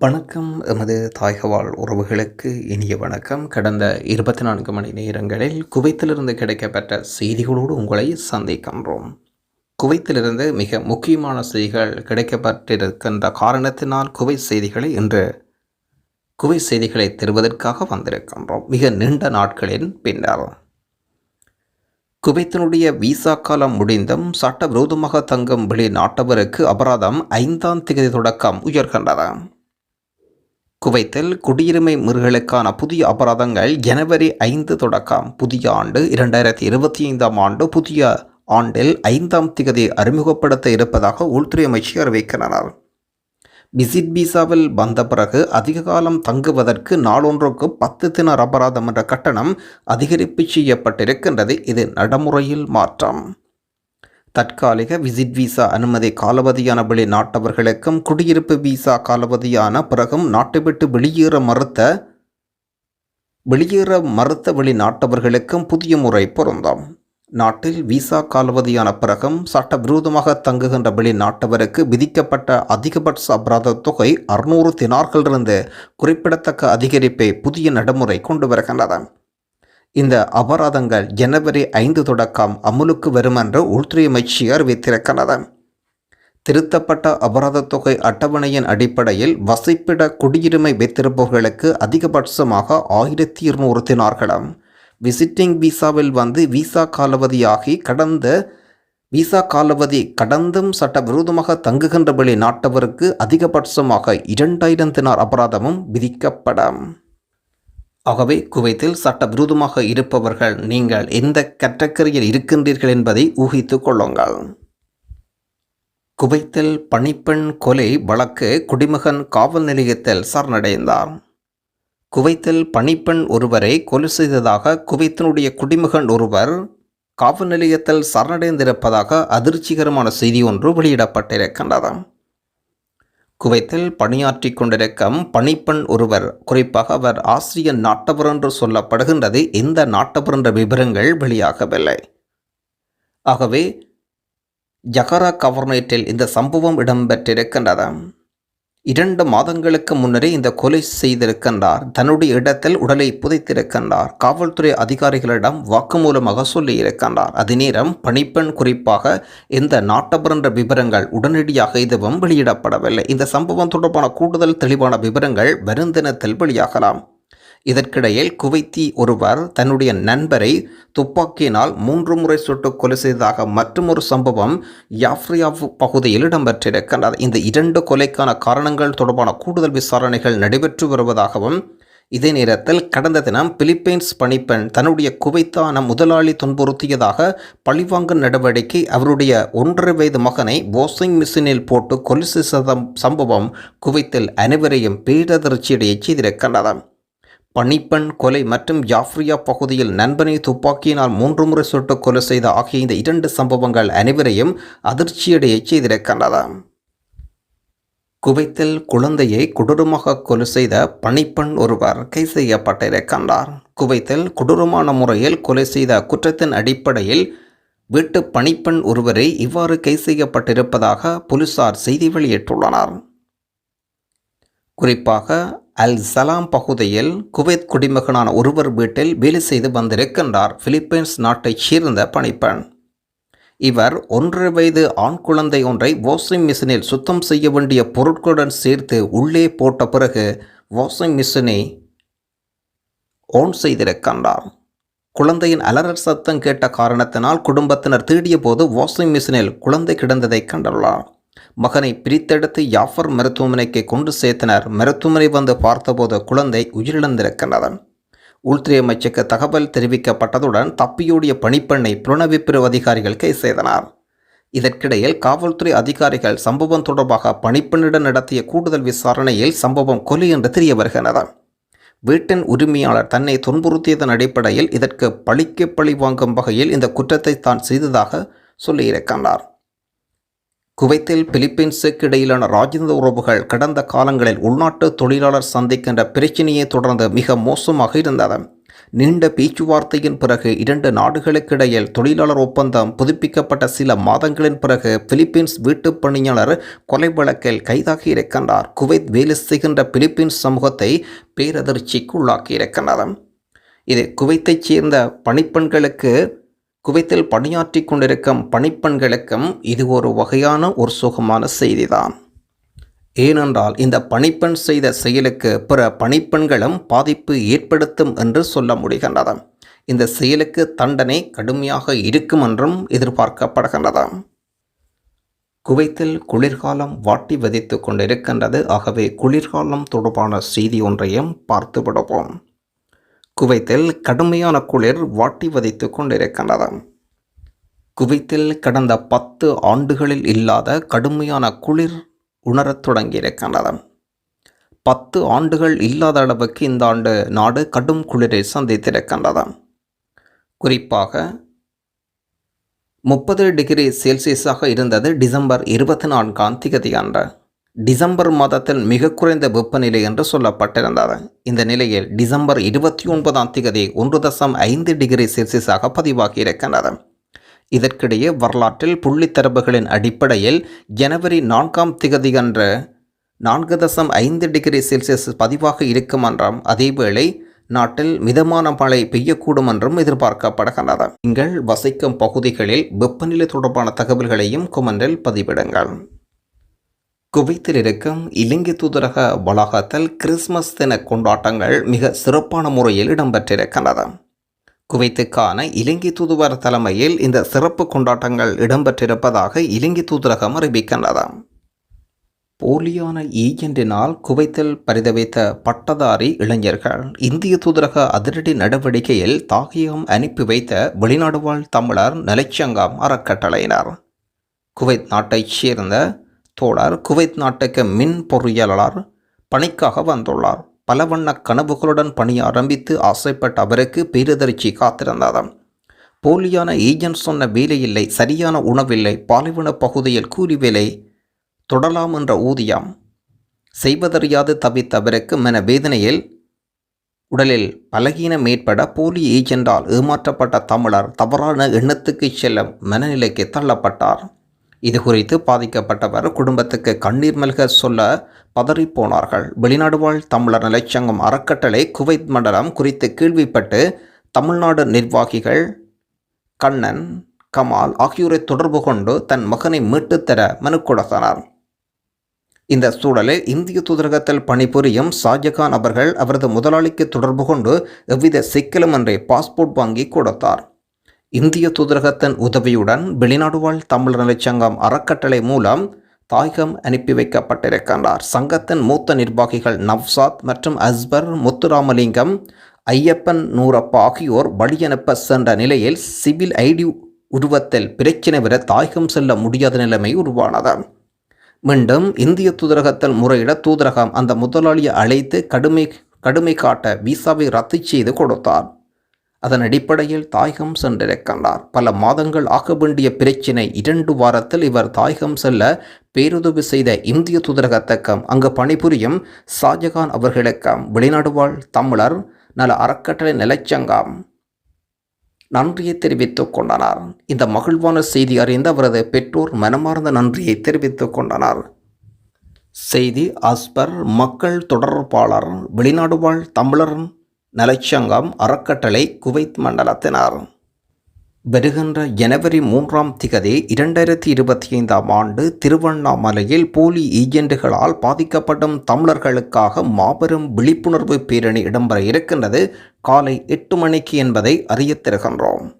வணக்கம். எமது தாய்கவால் உறவுகளுக்கு இனிய வணக்கம். கடந்த இருபத்தி நான்கு மணி நேரங்களில் குவைத்திலிருந்து கிடைக்கப்பட்ட செய்திகளோடு உங்களை சந்திக்கின்றோம். குவைத்திலிருந்து மிக முக்கியமான செய்திகள் கிடைக்கப்பட்டிருக்கின்ற காரணத்தினால் குவை செய்திகளை இன்று குவை செய்திகளை தருவதற்காக வந்திருக்கின்றோம். மிக நீண்ட நாட்களின் பின்னர். குவைத்தினுடைய விசா காலம் முடிந்தும் சட்டவிரோதமாக தங்கும் வெளிநாட்டவருக்கு அபராதம் ஐந்தாம் தேதி தொடக்கம் உயர்கின்றது. குவைத்தில் குடியுரிமை மீறலுக்கான புதிய அபராதங்கள் ஜனவரி ஐந்து தொடக்கம். புதிய ஆண்டு இரண்டாயிரத்தி இருபத்தி ஐந்தாம் ஆண்டு புதிய ஆண்டில் ஐந்தாம் திகதி அறிமுகப்படுத்த இருப்பதாக உள்துறை அமைச்சர் அறிவிக்கிறார் விசிட் விசாவில் வந்த பிறகு அதிக காலம் தங்குவதற்கு நாளொன்றுக்கு பத்து தினர் அபராதம் என்ற கட்டணம் அதிகரிப்பு செய்யப்பட்டிருக்கின்றது. இது நடைமுறையில் மாற்றம். தற்காலிக விசிட் விசா அனுமதி காலவதியான வெளி நாட்டவர்களுக்கும் குடியிருப்பு விசா காலவதியான பிறகும் நாட்டை விட்டு வெளியேற மறுத்த வெளியேற மறுத்த வெளிநாட்டவர்களுக்கும் புதிய முறை பொருந்தும். நாட்டில் விசா காலவதியான பிறகும் சட்டவிரோதமாக தங்குகின்ற வெளிநாட்டவருக்கு விதிக்கப்பட்ட அதிகபட்ச அபராத தொகை அறுநூறு தினார்களிலிருந்து குறிப்பிடத்தக்க அதிகரிப்பை புதிய நடைமுறை கொண்டு வருகின்றது. இந்த அபராதங்கள் ஜனவரி ஐந்து தொடக்கம் அமுலுக்கு வரும் என்று உள்துறை அமைச்சு அறிவித்திருக்கிறது திருத்தப்பட்ட அபராத தொகை அட்டவணையின் அடிப்படையில் வசிப்பிட குடியுரிமை வைத்திருப்பவர்களுக்கு அதிகபட்சமாக ஆயிரத்தி இருநூறு தினார்களும் விசிட்டிங் விசாவில் வந்து விசா காலாவதியாகி கடந்த விசா காலாவதி கடந்தும் சட்டவிரோதமாக தங்குகின்ற வெளிநாட்டவருக்கு அதிகபட்சமாக இரண்டாயிரம் தினார் அபராதமும் விதிக்கப்படும். ஆகவே குவைத்தில் சட்டவிரோதமாக இருப்பவர்கள் நீங்கள் எந்த கட்டக்கரியில் இருக்கின்றீர்கள் என்பதை ஊகித்துக் கொள்ளுங்கள். குவைத்தில் பணிப்பெண் கொலை வழக்கு குடிமகன் காவல் நிலையத்தில் சரணடைந்தார். குவைத்தில் பணிப்பெண் ஒருவரை கொலை செய்ததாக குவைத்தினுடைய குடிமகன் ஒருவர் காவல் நிலையத்தில் சரணடைந்திருப்பதாக அதிர்ச்சிகரமான செய்தி ஒன்று வெளியிடப்பட்டிருக்கின்றது. குவைத்தில் பணியாற்றி கொண்டிருக்கும் பணிப்பெண் ஒருவர் குறிப்பாக அவர் ஆசிரியர் நாட்டவர் என்று சொல்லப்படுகின்றது இந்த நாட்டவர் என்ற விவரங்கள் வெளியாகவில்லை. ஆகவே ஜகரா கவர்னேட்டில் இந்த சம்பவம் இடம்பெற்றிருக்கின்றது இரண்டு மாதங்களுக்கு முன்னரே இந்த கொலை செய்திருக்கின்றார். தன்னுடைய இடத்தில் உடலை புதைத்திருக்கின்றார். காவல்துறை அதிகாரிகளிடம் வாக்குமூலமாக சொல்லியிருக்கின்றார். அதே நேரம் பணிப்பெண் குறிப்பாக இந்த நாட்டபர் என்ற விவரங்கள் உடனடியாக எதுவும் வெளியிடப்படவில்லை. இந்த சம்பவம் தொடர்பான கூடுதல் தெளிவான விவரங்கள் வருந்தினத்தில் வெளியாகலாம். இதற்கிடையில் குவைத்தி ஒருவர் தன்னுடைய நண்பரை துப்பாக்கியினால் மூன்று முறை சுட்டு கொலை செய்ததாக மற்றொரு சம்பவம் யாஃப்ரியா பகுதியில் இடம்பெற்றிருக்கின்றது. இந்த இரண்டு கொலைக்கான காரணங்கள் தொடர்பான கூடுதல் விசாரணைகள் நடைபெற்று வருவதாகவும் இதே நேரத்தில் கடந்த தினம் பிலிப்பைன்ஸ் பணிப்பெண் தன்னுடைய குவைத்தான முதலாளி துன்புறுத்தியதாக பழிவாங்கும் நடவடிக்கை அவருடைய ஒன்றரை வயது மகனை வாஷிங் மிஷினில் போட்டு கொலை செய்த சம்பவம் குவைத்தில் அனைவரையும் பேரதிர்ச்சியடைய செய்திருக்கின்றது. பணிப்பெண் கொலை மற்றும் ஜாஃப்ரியா பகுதியில் நண்பனை துப்பாக்கியினால் மூன்று முறை சுட்டு கொலை செய்த ஆகிய இந்த இரண்டு சம்பவங்கள் அனைவரையும் அதிர்ச்சியடைய செய்திருக்கின்றன. குவைத்தில் குழந்தையை கொடூரமாக கொலை செய்த பணிப்பெண் ஒருவர் கை செய்யப்பட்டிருக்கின்றார். குவைத்தில் கொடூரமான முறையில் கொலை செய்த குற்றத்தின் அடிப்படையில் வீட்டு பணிப்பெண் ஒருவரை இவ்வாறு கை செய்யப்பட்டிருப்பதாக போலீசார் செய்தி வெளியிட்டுள்ளனர். குறிப்பாக அல் சலாம் பகுதியில் குவைத் குடிமகனான ஒருவர் வீட்டில் வேலை செய்து வந்திருக்கின்றார். பிலிப்பைன்ஸ் நாட்டைச் சேர்ந்த பணிப்பெண். இவர் ஒன்றரை வயது ஆண் குழந்தை ஒன்றை வாஷிங் மிஷினில் சுத்தம் செய்ய வேண்டிய பொருட்களுடன் சேர்த்து உள்ளே போட்ட பிறகு வாஷிங் மிஷினை ஓன் செய்திருக்கின்றார். குழந்தையின் அலறல் சத்தம் கேட்ட காரணத்தினால் குடும்பத்தினர் தேடிய போது வாஷிங் மிஷினில் குழந்தை கிடந்ததை கண்டுள்ளார். மகனை பிரித்தெடுத்து யாஃபர் மருத்துவமனைக்கு கொண்டு சேர்த்தனர். மருத்துவமனை வந்து பார்த்தபோது குழந்தை உயிரிழந்திருக்கின்றது. உள்துறை அமைச்சுக்கு தகவல் தெரிவிக்கப்பட்டதுடன் தப்பியோடிய பணிப்பெண்ணை புலனவிப்பிரிவு அதிகாரிகள் கை செய்தனர் இதற்கிடையில் காவல்துறை அதிகாரிகள் சம்பவம் தொடர்பாக பணிப்பெண்ணிடம் நடத்திய கூடுதல் விசாரணையில் சம்பவம் கொலை என்று தெரிய வருகிறது வீட்டின் உரிமையாளர் தன்னை துன்புறுத்தியதன் அடிப்படையில் இதற்கு பழிக்கு பழி வாங்கும் வகையில் இந்த குற்றத்தை தான் செய்ததாக சொல்லியிருக்கின்றார். குவைத்தில் பிலிப்பீன்ஸுக்கு இடையிலான ராஜதந்திர உறவுகள் கடந்த காலங்களில் உள்நாட்டு தொழிலாளர் சந்திக்கின்ற பிரச்சினையை தொடர்ந்து மிக மோசமாக இருந்தது. நீண்ட பேச்சுவார்த்தையின் பிறகு இரண்டு நாடுகளுக்கிடையில் தொழிலாளர் ஒப்பந்தம் புதுப்பிக்கப்பட்ட சில மாதங்களின் பிறகு பிலிப்பீன்ஸ் வீட்டுப் பணியாளர் கொலை வழக்கில் கைதாகி இருக்கின்றார். குவைத் வேலை செய்கின்ற பிலிப்பீன்ஸ் சமூகத்தை பேரதிர்ச்சிக்கு உள்ளாக்கியிருக்கின்றது இது குவைத்தைச் சேர்ந்த பணிப்பெண்களுக்கு குவைத்தில் பணியாற்றி கொண்டிருக்கும் பணிப்பெண்களுக்கும் இது ஒரு வகையான ஒரு சுகமான செய்திதான். ஏனென்றால் இந்த பணிப்பெண் செய்த செயலுக்கு பிற பணிப்பெண்களும் பாதிப்பு ஏற்படுத்தும் என்று சொல்ல முடிகின்றது. இந்த செயலுக்கு தண்டனை கடுமையாக இருக்கும் என்றும் எதிர்பார்க்கப்படுகின்றது. குவைத்தில் குளிர்காலம் வாட்டி வதித்து கொண்டிருக்கின்றது. ஆகவே குளிர்காலம் தொடர்பான செய்தி ஒன்றையும் பார்த்து விடுவோம் குவைத்தில் கடுமையான குளிர் வாட்டி வதைத்து கொண்டிருக்கின்றது குவைத்தில் கடந்த பத்து ஆண்டுகளில் இல்லாத கடுமையான குளிர் உணரத் தொடங்கியிருக்கின்றது பத்து ஆண்டுகள் இல்லாத அளவுக்கு இந்த ஆண்டு நாடு கடும் குளிரை சந்தித்திருக்கின்றது குறிப்பாக முப்பது டிகிரி செல்சியஸாக இருந்தது டிசம்பர் இருபத்தி நான்காம் திகதி அன்று டிசம்பர் மாதத்தில் மிக குறைந்த வெப்பநிலை என்று சொல்லப்பட்டிருந்தது. இந்த நிலையில் டிசம்பர் இருபத்தி ஒன்பதாம் திகதி ஒன்று தசம் ஐந்து டிகிரி செல்சியஸாக பதிவாகி இருக்கின்றது. இதற்கிடையே வரலாற்றில் புள்ளித்தரவுகளின் அடிப்படையில் ஜனவரி நான்காம் திகதி அன்று நான்கு தசம் ஐந்து டிகிரி செல்சியஸ் பதிவாக இருக்கும் என்றும் அதேவேளை நாட்டில் மிதமான மழை பெய்யக்கூடும் என்றும் எதிர்பார்க்கப்படுகின்றது. நீங்கள் வசிக்கும் பகுதிகளில் வெப்பநிலை தொடர்பான தகவல்களையும் கொமெண்டில் பதிவிடுங்கள். குவைத்தில் இருக்கும் இலங்கை தூதரக வளாகத்தில் கிறிஸ்மஸ் தின கொண்டாட்டங்கள் மிக சிறப்பான முறையில் இடம்பெற்றிருக்கின்றது. குவைத்துக்கான இலங்கை தூதுவர் தலைமையில் இந்த சிறப்பு கொண்டாட்டங்கள் இடம்பெற்றிருப்பதாக இலங்கை தூதரகம் அறிவிக்கின்றது. போலியான ஈஜெண்டினால் குவைத்தில் பரிதவித்த பட்டதாரி இளைஞர்கள் இந்திய தூதரக அதிரடி நடவடிக்கையில் தாகியம் அனுப்பி வைத்த வெளிநாடு வாழ் தமிழர் நலைச்சங்கம் அறக்கட்டளையினர். குவைத் நாட்டைச் சேர்ந்த தோழர் குவைத் நாட்டுக்கு மின் பொறியியலாளர் பணிக்காக வந்துள்ளார். பல வண்ண கனவுகளுடன் பணி ஆரம்பித்து ஆசைப்பட்ட அவருக்கு பேரதிர்ச்சி காத்திருந்தது போலியான ஏஜென்ட் சொன்ன வேலையில்லை சரியான உணவில்லை பாலைவன பகுதியில் கூலி வேலை தொடலாம் என்ற ஊதியம் செய்வதறியாது தவித்த அவருக்கு மன வேதனையில் உடலில் பலகீனம் ஏற்பட போலி ஏஜென்டால் ஏமாற்றப்பட்ட தமிழர் தவறான எண்ணத்துக்கு செல்ல மனநிலைக்கு தள்ளப்பட்டார். இது குறித்து பாதிக்கப்பட்டவர் குடும்பத்துக்கு கண்ணீர் மல்க சொல்ல பதறிப்போனார்கள். வெளிநாடு வாழ் தமிழர் நிலைச்சங்கம் அறக்கட்டளை குவைத் மண்டலம் குறித்து கேள்விப்பட்டு தமிழ்நாடு நிர்வாகிகள் கண்ணன் கமால் ஆகியோரை தொடர்பு கொண்டு தன் மகனை மீட்டுத்தர மனு கொடுத்தனர். இந்த சூழலில் இந்திய தூதரகத்தில் பணிபுரியும் ஷாஜகான் அவர்கள் அவரது முதலாளிக்கு தொடர்பு கொண்டு எவ்வித சிக்கலுமின்றி பாஸ்போர்ட் வாங்கி கொடுத்தார். இந்திய தூதரகத்தின் உதவியுடன் வெளிநாடு வாழ் தமிழர் நலச்சங்கம் அறக்கட்டளை மூலம் தாயகம் அனுப்பி வைக்கப்பட்டிருக்கின்றார். சங்கத்தின் மூத்த நிர்வாகிகள் நவ்சாத் மற்றும் அஸ்பர் முத்துராமலிங்கம் ஐயப்பன் நூரப்பா ஆகியோர் வழியனுப்ப சென்ற நிலையில் சிவில் ஐடி உருவத்தில் பிரச்சினை வர தாயகம் செல்ல முடியாத நிலைமை உருவானது. மீண்டும் இந்திய தூதரகத்தில் முறையிட தூதரகம் அந்த முதலாளியை அழைத்து கடுமை கடுமை காட்ட விசாவை ரத்து செய்து கொடுத்தார். அதன் அடிப்படையில் தாயகம் சென்றிருக்கின்றார் பல மாதங்கள் ஆக வேண்டிய பிரச்சினை இரண்டு வாரத்தில் இவர் தாயகம் செல்ல பேருதவி செய்த இந்திய தூதரகத்தக்கம். அங்கு பணிபுரியும் ஷாஜகான் அவர்களுக்கம் வெளிநாடு வாழ் தமிழர் நல அறக்கட்டளை நிலச்சங்கம் நன்றியை தெரிவித்துக் கொண்டனர். இந்த மகிழ்வான செய்தி அறிந்த அவரது பெற்றோர் மனமார்ந்த நன்றியை தெரிவித்துக் கொண்டனர். செய்தி அஸ்பர் மக்கள் தொடர்பாளர் வெளிநாடு வாழ் தமிழர் நலச்சங்கம் அறக்கட்டளை குவைத் மண்டலத்தினர். வருகின்ற ஜனவரி மூன்றாம் திகதி இரண்டாயிரத்தி இருபத்தி ஐந்தாம் ஆண்டு திருவண்ணாமலையில் போலி ஏஜென்ட்டுகளால் பாதிக்கப்படும் தமிழர்களுக்காக மாபெரும் விழிப்புணர்வு பேரணி இடம்பெற இருக்கின்றது. காலை எட்டு மணிக்கு என்பதை அறியத் தருகின்றோம்.